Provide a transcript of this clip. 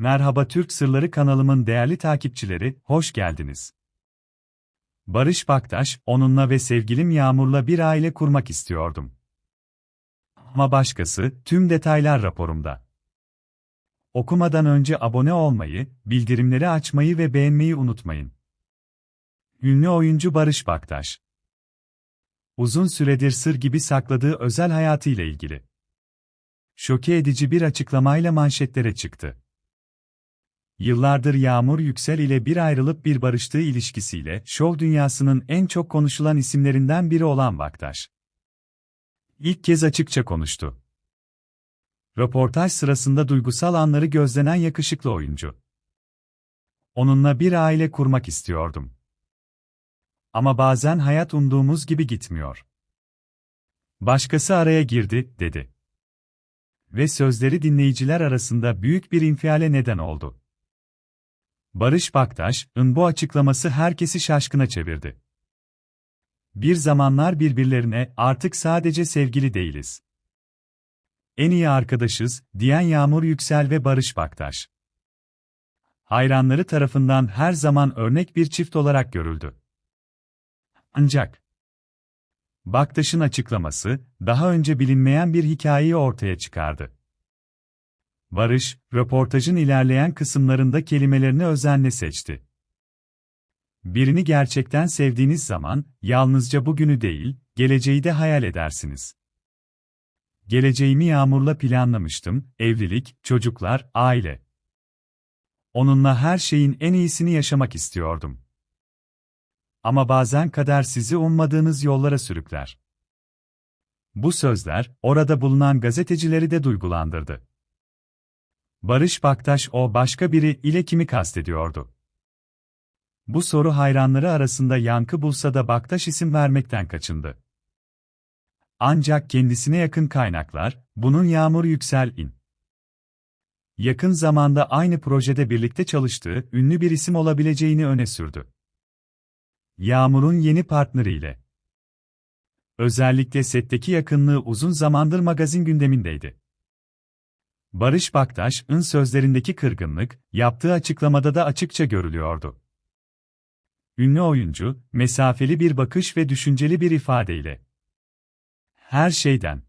Merhaba Türk Sırları kanalımın değerli takipçileri, hoş geldiniz. Barış Baktaş, onunla ve sevgilim Yağmur'la bir aile kurmak istiyordum. Ama başkası, tüm detaylar raporumda. Okumadan önce abone olmayı, bildirimleri açmayı ve beğenmeyi unutmayın. Ünlü oyuncu Barış Baktaş Uzun süredir sır gibi sakladığı özel hayatıyla ilgili. Şoke edici bir açıklamayla manşetlere çıktı. Yıllardır Yağmur Yüksel ile bir ayrılıp bir barıştığı ilişkisiyle şov dünyasının en çok konuşulan isimlerinden biri olan Baktaş. İlk kez açıkça konuştu. Röportaj sırasında duygusal anları gözlenen yakışıklı oyuncu. Onunla bir aile kurmak istiyordum. Ama bazen hayat umduğumuz gibi gitmiyor. Başkası araya girdi, dedi. Ve sözleri dinleyiciler arasında büyük bir infiale neden oldu. Barış Baktaş'ın bu açıklaması herkesi şaşkına çevirdi. Bir zamanlar birbirlerine artık sadece sevgili değiliz. En iyi arkadaşız, diyen Yağmur Yüksel ve Barış Baktaş. Hayranları tarafından her zaman örnek bir çift olarak görüldü. Ancak Baktaş'ın açıklaması, daha önce bilinmeyen bir hikayeyi ortaya çıkardı. Barış, röportajın ilerleyen kısımlarında kelimelerini özenle seçti. Birini gerçekten sevdiğiniz zaman, yalnızca bugünü değil, geleceği de hayal edersiniz. Geleceğimi Yağmur'la planlamıştım, evlilik, çocuklar, aile. Onunla her şeyin en iyisini yaşamak istiyordum. Ama bazen kader sizi ummadığınız yollara sürükler. Bu sözler, orada bulunan gazetecileri de duygulandırdı. Barış Baktaş o başka biri ile kimi kastediyordu? Bu soru hayranları arasında yankı bulsa da Baktaş isim vermekten kaçındı. Ancak kendisine yakın kaynaklar, bunun Yağmur Yüksel'in yakın zamanda aynı projede birlikte çalıştığı ünlü bir isim olabileceğini öne sürdü. Yağmur'un yeni partneriyle. Özellikle setteki yakınlığı uzun zamandır magazin gündemindeydi. Barış Baktaş'ın sözlerindeki kırgınlık, yaptığı açıklamada da açıkça görülüyordu. Ünlü oyuncu, mesafeli bir bakış ve düşünceli bir ifadeyle. Her şeyden